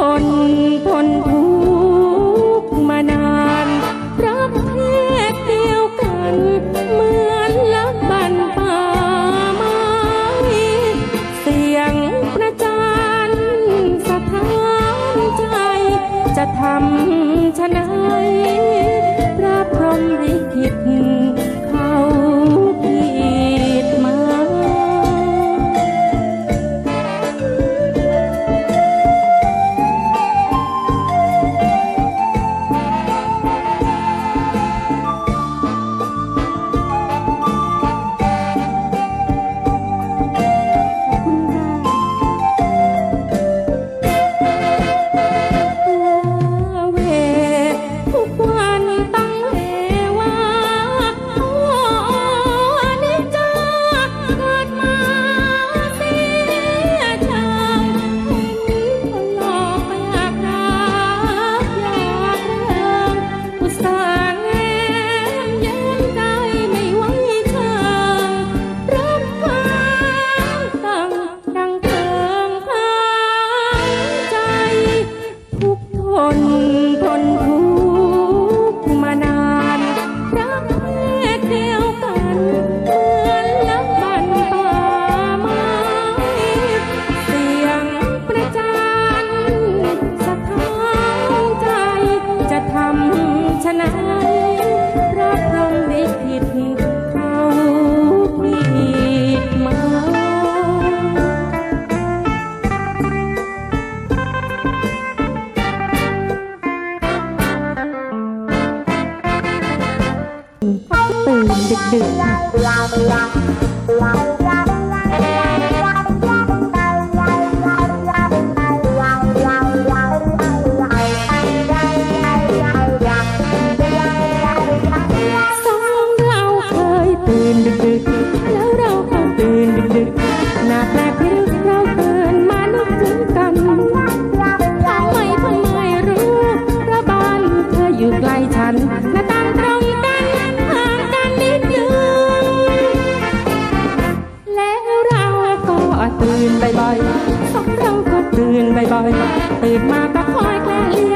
คนทนทุกื่นดึกดึกแล้วเราก็ตื่นดึกดึกหน้าแปลกที่เราตื่นมานึกถึงกันทำไม่ทำไมรู้ระบานเธออยู่ไกลฉันหน้าต่างตรงกันห่างกันนิดนึงแล้วเราก็ตื่นบ่อยๆสองเราก็ตื่นบ่อยๆตื่นมาก็คอยแกล้ง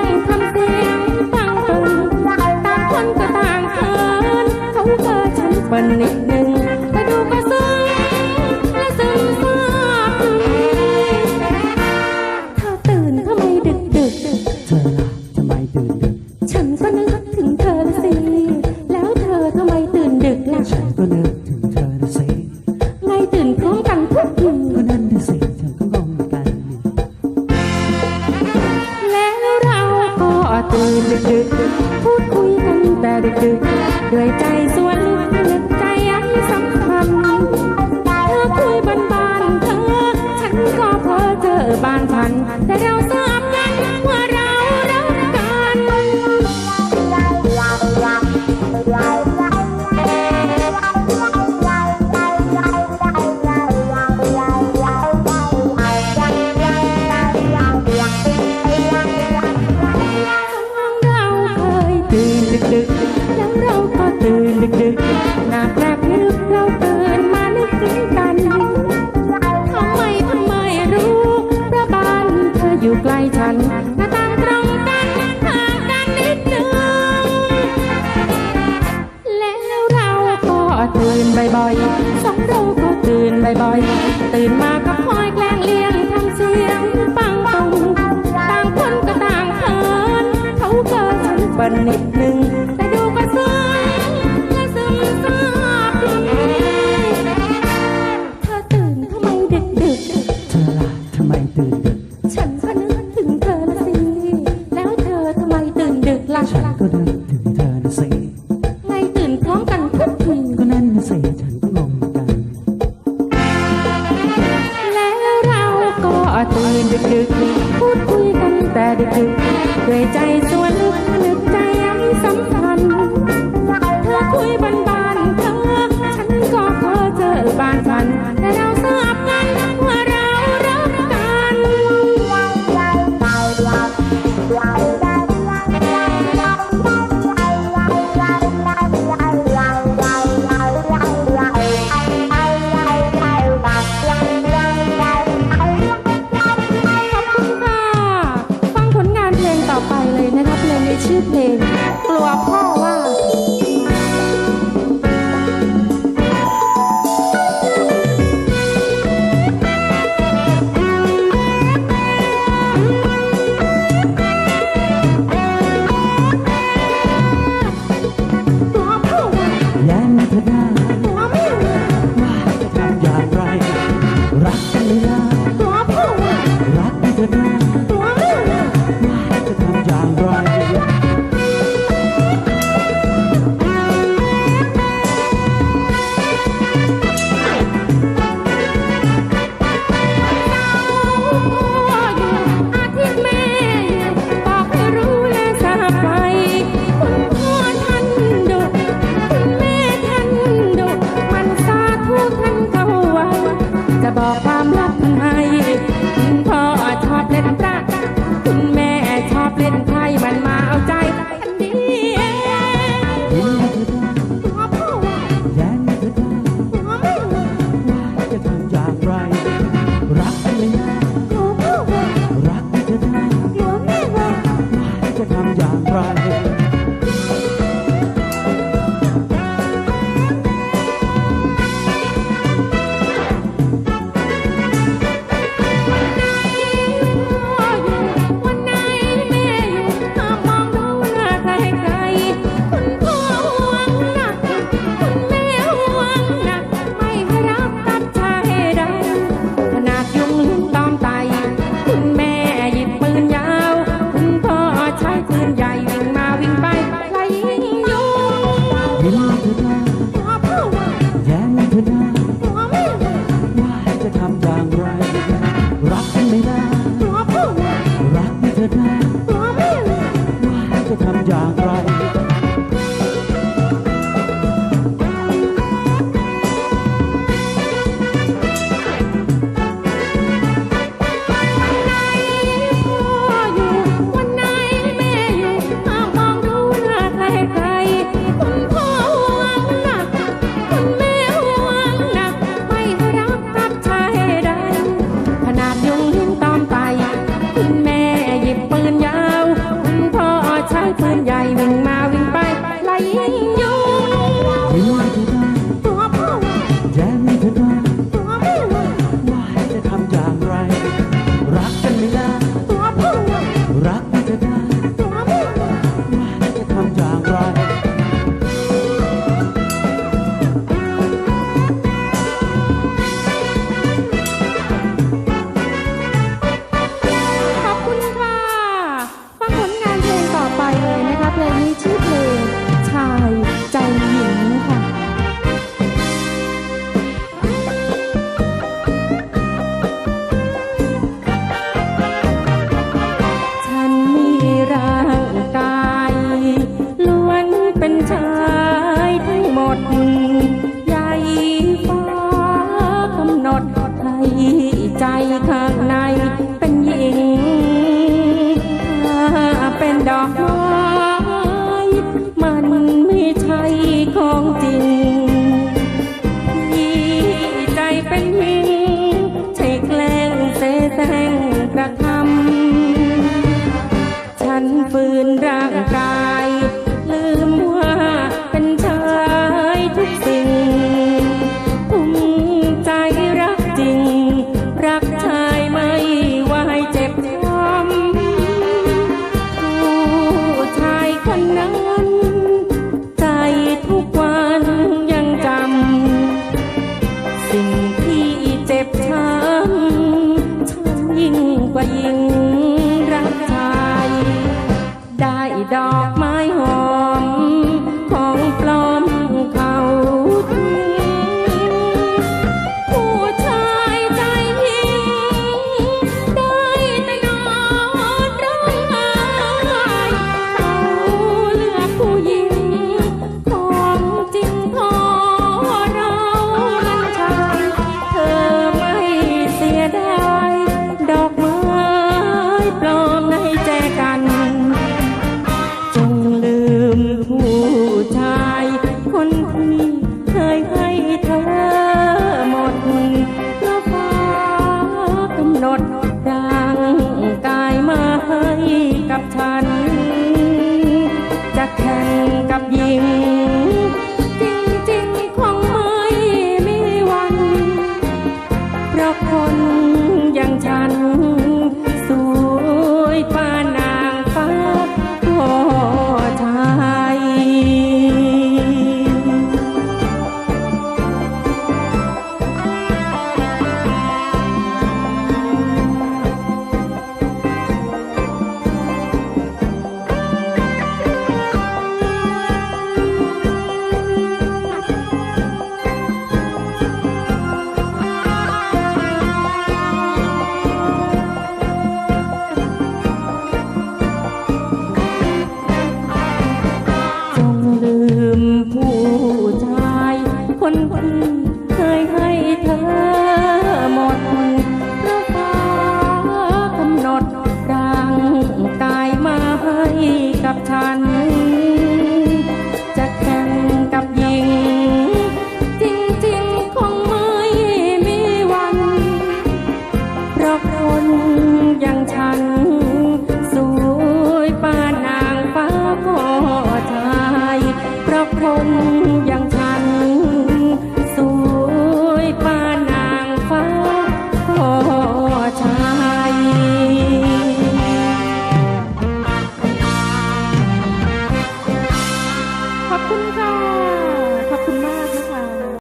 grape ฉันมาต่างตรงกันห่างกันนิดนึง แล้วเราก็ตื่นบ่อยๆสองเราก็ตื่นบ่อยๆตื่นมาก็คอยแกล้งเลี้ยงทำเสียงปังปังต่างคนก็ต่างเขินเขาเกินฉันบนนิดนึงื่อเพลง กลัวพ่อ